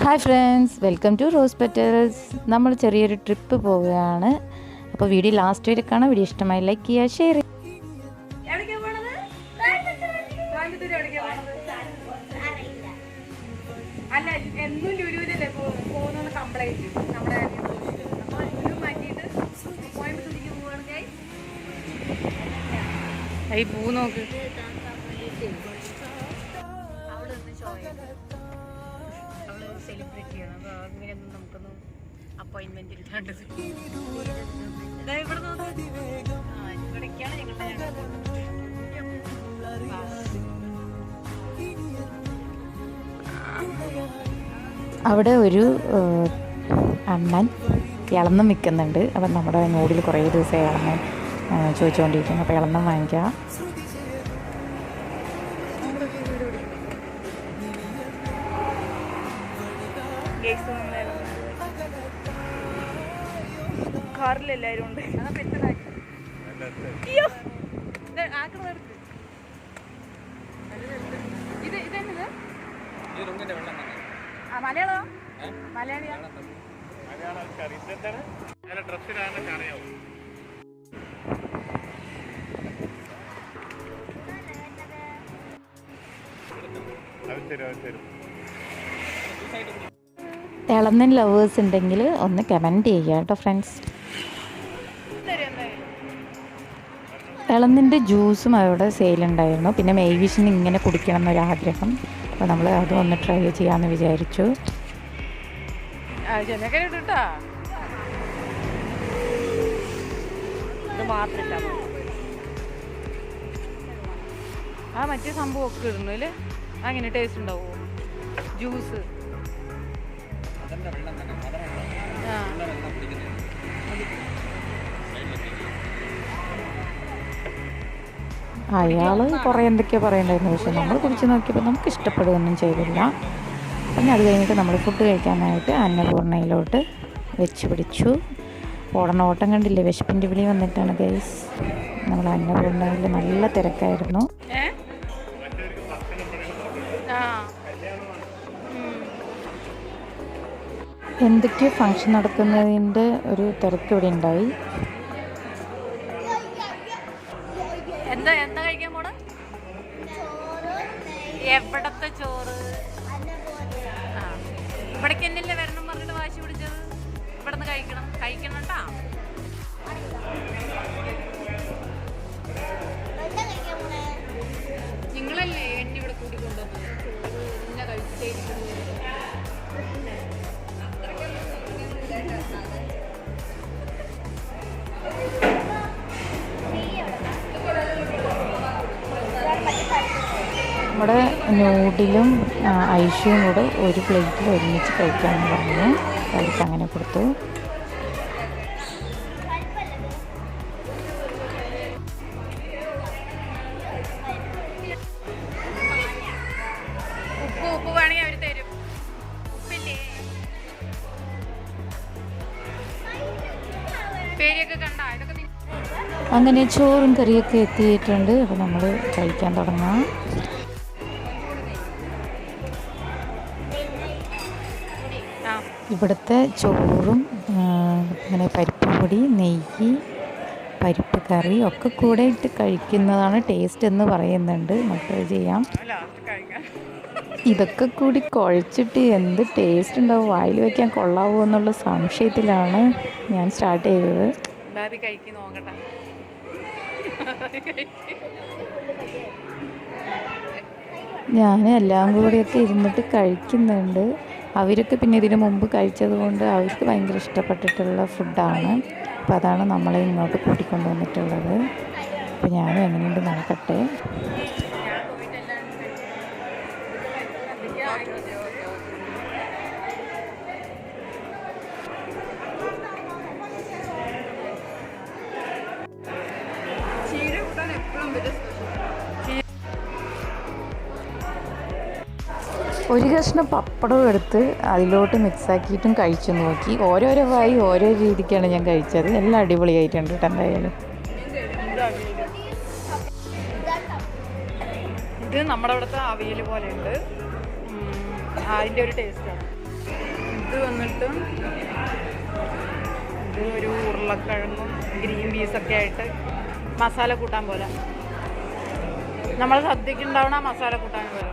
Hi friends welcome to rose petals നമ്മൾ ചെറിയൊരു trip പോവുകയാണ്. അപ്പോൾ വീഡിയോ ലാസ്റ്റ് വരെ കാണാം. വീഡിയോ ഇഷ്ടമായി ലൈക്ക് ചെയ്യുക ഷെയർ? അല്ല എന്നും പോകുന്ന കംപ്ലൈന്റ് നമ്മുടെ അപ്പൊ ലുലു മാറ്റിയിട്ട് കോയമ്പത്തൂരിക്ക് പോവാണ്. guys. ഈ പൂ നോക്ക്. അങ്ങനെയൊന്നും നമുക്കൊന്നും അപ്പോയിന്റ്മെന്റ് ഞങ്ങളുടെ അവിടെ ഒരു അണ്ണൻ ഇളന്നം വിൽക്കുന്നുണ്ട് അപ്പം നമ്മുടെ നോടിൽ കുറേ ദിവസമായി ഇളന്നം ചോദിച്ചുകൊണ്ടിരിക്കുന്നു. അപ്പോൾ ഇളന്നം വാങ്ങിക്കാം. കാറിൽ എല്ലാരും ഉണ്ട് അയ്യോ. ഇത് മലയാളോ? ലവേഴ്സ് ഉണ്ടെങ്കിൽ ഒന്ന് കമന്റ് ചെയ്യുക കേട്ടോ ഫ്രണ്ട്സ് ഇളന്നിന്റെ ജ്യൂസും അവിടെ സെയിലുണ്ടായിരുന്നു. പിന്നെ മെയ്വിഷിന് ഇങ്ങനെ കുടിക്കണം എന്നൊരാഗ്രഹം. അപ്പോൾ നമ്മൾ അത് ഒന്ന് ട്രൈ ചെയ്യാമെന്ന് വിചാരിച്ചു. ആ മറ്റേ സംഭവം ഒക്കെ ഇടുന്നു അല്ലേ? അങ്ങനെ ടേസ്റ്റ് ഉണ്ടാവുമോ ജ്യൂസ്. ആ. അയാൾ കുറേ എന്തൊക്കെയോ പറയണ്ടായിരുന്നു. പക്ഷെ നമ്മൾ കുടിച്ച് നോക്കിയപ്പോൾ നമുക്ക് ഇഷ്ടപ്പെടുകയൊന്നും ചെയ്തില്ല. പിന്നെ അത് കഴിഞ്ഞിട്ട് നമ്മൾ ഫുഡ് കഴിക്കാനായിട്ട് അന്നപൂർണയിലോട്ട് വെച്ച് പിടിച്ചു. ഓടണ ഓട്ടം കണ്ടില്ലേ? വിശപ്പിന്റെ വിളി വന്നിട്ടാണ് ഗൈസ് നമ്മൾ അന്നപൂർണയിൽ നല്ല തിരക്കായിരുന്നു. എന്തൊക്കെയോ ഫങ്ഷൻ നടക്കുന്നതിന്റെ ഒരു തിരക്ക് ഇവിടെ ഉണ്ടായി. എന്താ എന്താ കഴിക്കാൻ പോണ? എവിടത്തെ ചോറ്? ആ. ഇവിടേക്ക് എന്നല്ലേ വരണം പറഞ്ഞിട്ട് വാശി പിടിച്ചത്? ഇവിടുന്ന് കഴിക്കണം. കഴിക്കണം കേട്ടാ. നമ്മുടെ നൂഡിലും ഐഷുവും കൂടെ ഒരു പ്ലേറ്റിൽ ഒരുമിച്ച് കഴിക്കാമെന്ന് പറഞ്ഞു അവർക്ക് അങ്ങനെ കൊടുത്തു. അങ്ങനെ ചോറും കറിയൊക്കെ എത്തിയിട്ടുണ്ട്. അപ്പോൾ നമ്മൾ കഴിക്കാൻ തുടങ്ങാം. ഇവിടുത്തെ ചോറും ഇങ്ങനെ പരിപ്പ് പൊടി നെയ്യ് പരിപ്പ് കറി ഒക്കെ കൂടെ ഇട്ട് കഴിക്കുന്നതാണ് ടേസ്റ്റ് എന്ന് പറയുന്നുണ്ട്. നമുക്ക് ചെയ്യാം. ഇതൊക്കെ കൂടി കുഴച്ചിട്ട് എന്ത് ടേസ്റ്റ് ഉണ്ടാവും? വായിൽ വയ്ക്കാൻ കൊള്ളാവോ എന്നുള്ള സംശയത്തിലാണ് ഞാൻ സ്റ്റാർട്ട് ചെയ്തത്. ഞാൻ എല്ലാം കൂടിയൊക്കെ ഇരുന്നിട്ട് കഴിക്കുന്നുണ്ട്. അവരൊക്കെ പിന്നെ ഇതിനു മുമ്പ് കഴിച്ചത് കൊണ്ട് അവർക്ക് ഭയങ്കര ഇഷ്ടപ്പെട്ടിട്ടുള്ള ഫുഡാണ്. അപ്പോൾ അതാണ് നമ്മളെ ഇങ്ങോട്ട് കൂട്ടിക്കൊണ്ടു വന്നിട്ടുള്ളത് അപ്പോൾ ഞാനും എങ്ങനെയുണ്ട് നോക്കട്ടെ ഒരു കഷ്ണം പപ്പടവും എടുത്ത് അതിലോട്ട് മിക്സാക്കിയിട്ടും കഴിച്ചു നോക്കി. ഓരോരോ വായി ഓരോ രീതിക്കാണ് ഞാൻ കഴിച്ചത്. എല്ലാം അടിപൊളിയായിട്ടുണ്ട് കേട്ടോ എന്തായാലും. ഇത് നമ്മുടെ അവിടുത്തെ അവിയൽ പോലെയുണ്ട്. അതിന്റെ ഒരു ടേസ്റ്റാണ് ഇത് വന്നിട്ട് ഇത് ഒരു ഉരുളക്കിഴങ്ങും ഗ്രീൻ പീസൊക്കെ ആയിട്ട് മസാല കൂട്ടാൻ പോലെ. നമ്മൾ സദ്യക്ക് ഉണ്ടാവണ മസാല കൂട്ടാൻ പോലെ.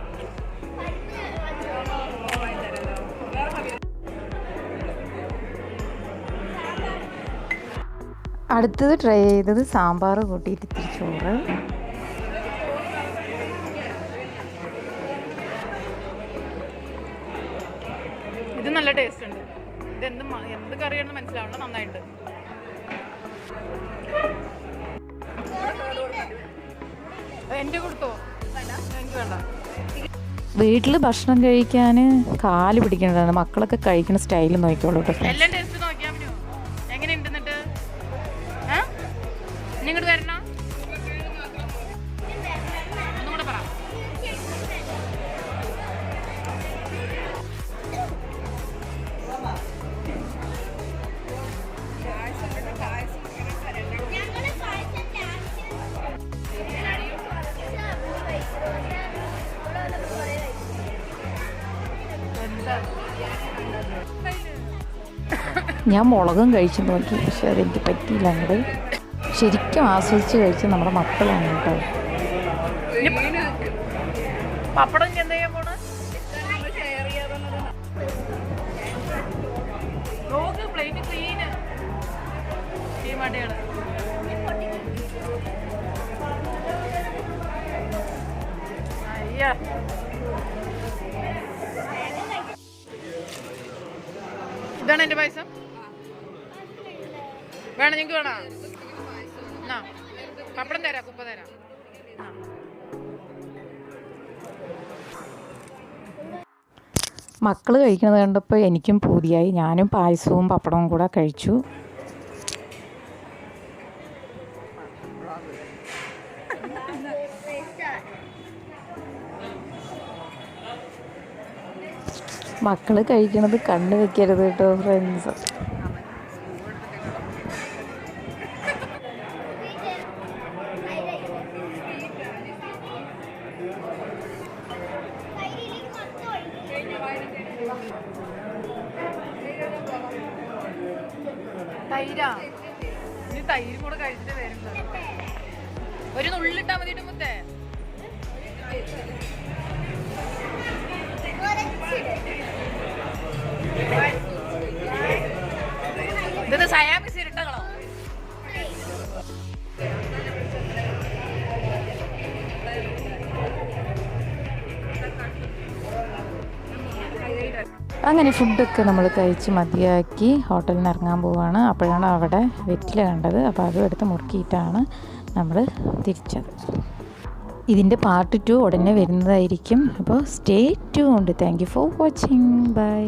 അടുത്തത് ട്രൈ ചെയ്തത് സാമ്പാർ കൂട്ടിയിട്ട് ഇത്തിരി ചോറ്. ഇത് നല്ല ടേസ്റ്റ് ഉണ്ട്. ഇത് എന്ത് എന്ത് കറിയാണെന്ന് മനസ്സിലാവണം നന്നായിട്ട്. എന്റെ കൊടുത്തോ? എനിക്ക് വേണ്ട. വീട്ടിൽ ഭക്ഷണം കഴിക്കാൻ കാൽ പിടിക്കേണ്ടതാണ് മക്കളൊക്കെ കഴിക്കുന്ന സ്റ്റൈൽ നോക്കിക്കോളൂ കേട്ടോ ഞാൻ മുളകും കഴിച്ചു നോക്കി പക്ഷെ അതെനിക്ക് പറ്റിയില്ല അങ്ങോട്ട് ശരിക്കും ആസ്വദിച്ച് കഴിച്ച നമ്മുടെ മക്കളാണ് കേട്ടോ. അയ്യ. ഇതാണ് എന്റെ പൈസ വേണം നിങ്ങൾക്ക് വേണോ? എന്നാ പപ്പടം തരാം കുപ്പ തരാം. മക്കൾ കഴിക്കുന്നത് കണ്ടപ്പോൾ എനിക്കും പൂതിയായി. ഞാനും പായസവും പപ്പടവും കൂടെ കഴിച്ചു. മക്കൾ കഴിക്കണത് കണ്ണ് വെക്കരുത് കേട്ടോ ഫ്രണ്ട്സ് തൈരാ. കഴിച്ചിട്ട് വരുന്നത് ഒരു നുള്ളിട്ടാ മതി മുത്തേ. ഇത് സയാമിസ് ഇരട്ടകളോ? അങ്ങനെ ഫുഡൊക്കെ നമ്മൾ കഴിച്ച് മതിയാക്കി ഹോട്ടലിൽ നിന്ന് ഇറങ്ങാൻ പോവാണ്. അപ്പോഴാണ് അവിടെ വെറ്റില കണ്ടത്. അപ്പോൾ അതും എടുത്ത് മുറുക്കിയിട്ടാണ് നമ്മൾ തിരിച്ചത്. ഇതിന്റെ പാർട്ട് ടു ഉടനെ വരുന്നതായിരിക്കും. അപ്പോൾ stay tuned thank you for watching bye